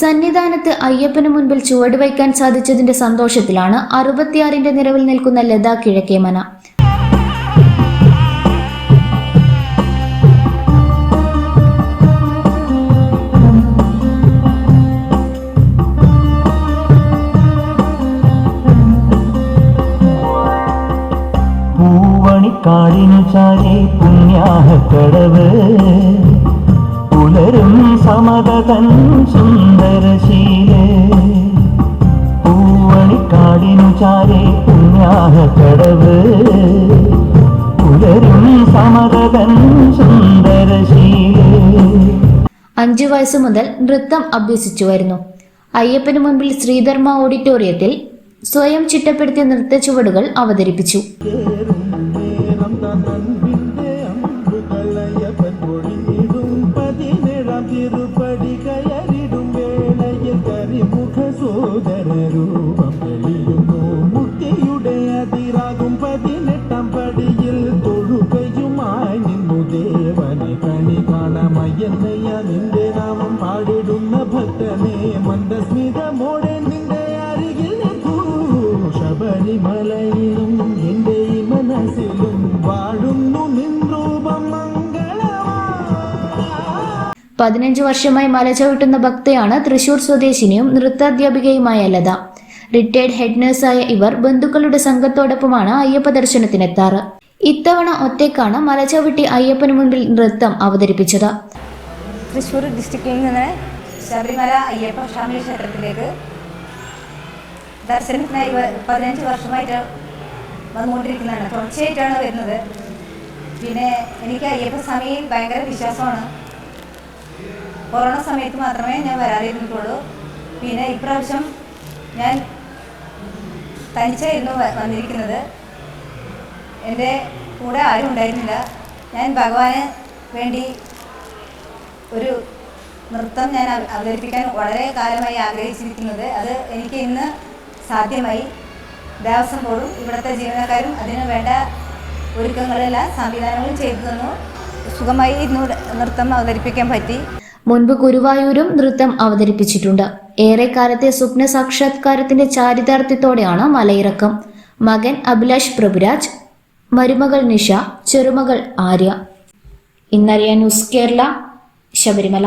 സന്നിധാനത്ത് അയ്യപ്പന് മുൻപിൽ ചുവട് ചുവടുവയ്ക്കാൻ സാധിച്ചതിന്റെ സന്തോഷത്തിലാണ് അറുപത്തിയാറിന്റെ നിറവിൽ നിൽക്കുന്ന ലത കിഴക്കേമന പൂവണിക്കാടിനു ചാരി പുണ്യാഹക്കടവ്. സമതതൻ സുന്ദരശീലേ പൂവണിക്കാടിനു ചാരി പുണ്യാഹക്കടവ്. പുലരും സമതതൻ സുന്ദരശീലേ. അഞ്ചു വയസ്സു മുതൽ നൃത്തം അഭ്യസിച്ചു വരുന്നു. അയ്യപ്പന് മുൻപിൽ ശ്രീധർമ്മ ഓഡിറ്റോറിയത്തിൽ സ്വയം ചിട്ടപ്പെടുത്തിയ നൃത്ത ചുവടുകൾ അവതരിപ്പിച്ചു. രൂപം തെളിയുന്നു അതിരാകും പതിനെട്ടാം പടിയിൽ തൊഴുകയുമായി നിന്നു ദേവനെ കണി കാണമയ്യന്നയ്യ നിന്റെ നാമം പാടിടുന്ന ഭക്തനെ മന്ദസ്മിതമോടെ പതിനഞ്ചു വർഷമായി മല ചവിട്ടുന്ന ഭക്തയാണ് തൃശൂർ സ്വദേശിനിയും നൃത്താധ്യാപികയുമായ ലത. റിട്ടയർഡ് ഹെഡ് നഴ്സായ ഇവർ ബന്ധുക്കളുടെ സംഘത്തോടൊപ്പമാണ് അയ്യപ്പ ദർശനത്തിനെത്താറ്. ഇത്തവണ ഒറ്റയ്ക്കാണ് മല ചവിട്ടി അയ്യപ്പന് മുൻപിൽ നൃത്തം അവതരിപ്പിച്ചത്. തൃശ്ശൂർ ഡിസ്ട്രിക്റ്റിൽ നിന്ന് ശബരിമല അയ്യപ്പ സ്വാമി ക്ഷേത്രത്തിലേക്ക് ദർശനത്തിനായി പതിനഞ്ച് വർഷമായിട്ട് വന്നുകൊണ്ടിരിക്കുന്നതാണ്. തുടർച്ചയായിട്ടാണ് വരുന്നത്. പിന്നെ എനിക്ക് അയ്യപ്പ സ്വാമിയിൽ ഭയങ്കര വിശ്വാസമാണ്. കൊറോണ സമയത്ത് മാത്രമേ ഞാൻ വരാതിരുന്നിട്ടുള്ളൂ. പിന്നെ ഇപ്രാവശ്യം ഞാൻ തനിച്ചായിരുന്നു വന്നിരിക്കുന്നത്. എന്റെ കൂടെ ആരും ഉണ്ടായിരുന്നില്ല. ഞാൻ ഭഗവാന് വേണ്ടി ഒരു നൃത്തം ഞാൻ അവതരിപ്പിക്കാൻ വളരെ കാലമായി ആഗ്രഹിച്ചിരിക്കുന്നത്. അത് എനിക്ക് ഇന്ന് സാധ്യമായി. ദേവസ്വം ബോർഡും ഇവിടുത്തെ ജീവനക്കാരും അതിന് വേണ്ട ഒരുക്കങ്ങളെല്ലാം സംവിധാനങ്ങളും ചെയ്തു തന്നു. സുഖമായി ഇന്ന് നൃത്തം അവതരിപ്പിക്കാൻ പറ്റി. മുൻപ് ഗുരുവായൂരും നൃത്തം അവതരിപ്പിച്ചിട്ടുണ്ട്. ഏറെക്കാലത്തെ സ്വപ്ന സാക്ഷാത്കാരത്തിന്റെ ചാരിതാർത്ഥ്യത്തോടെയാണ് മലയിറക്കം. മകൻ അഭിലാഷ് പ്രഭുരാജ് മരുമകൾ നിഷ ചെറുമകൾ ആര്യ. ഇന്നറിയാൻ ന്യൂസ് കേരള ശബരിമല.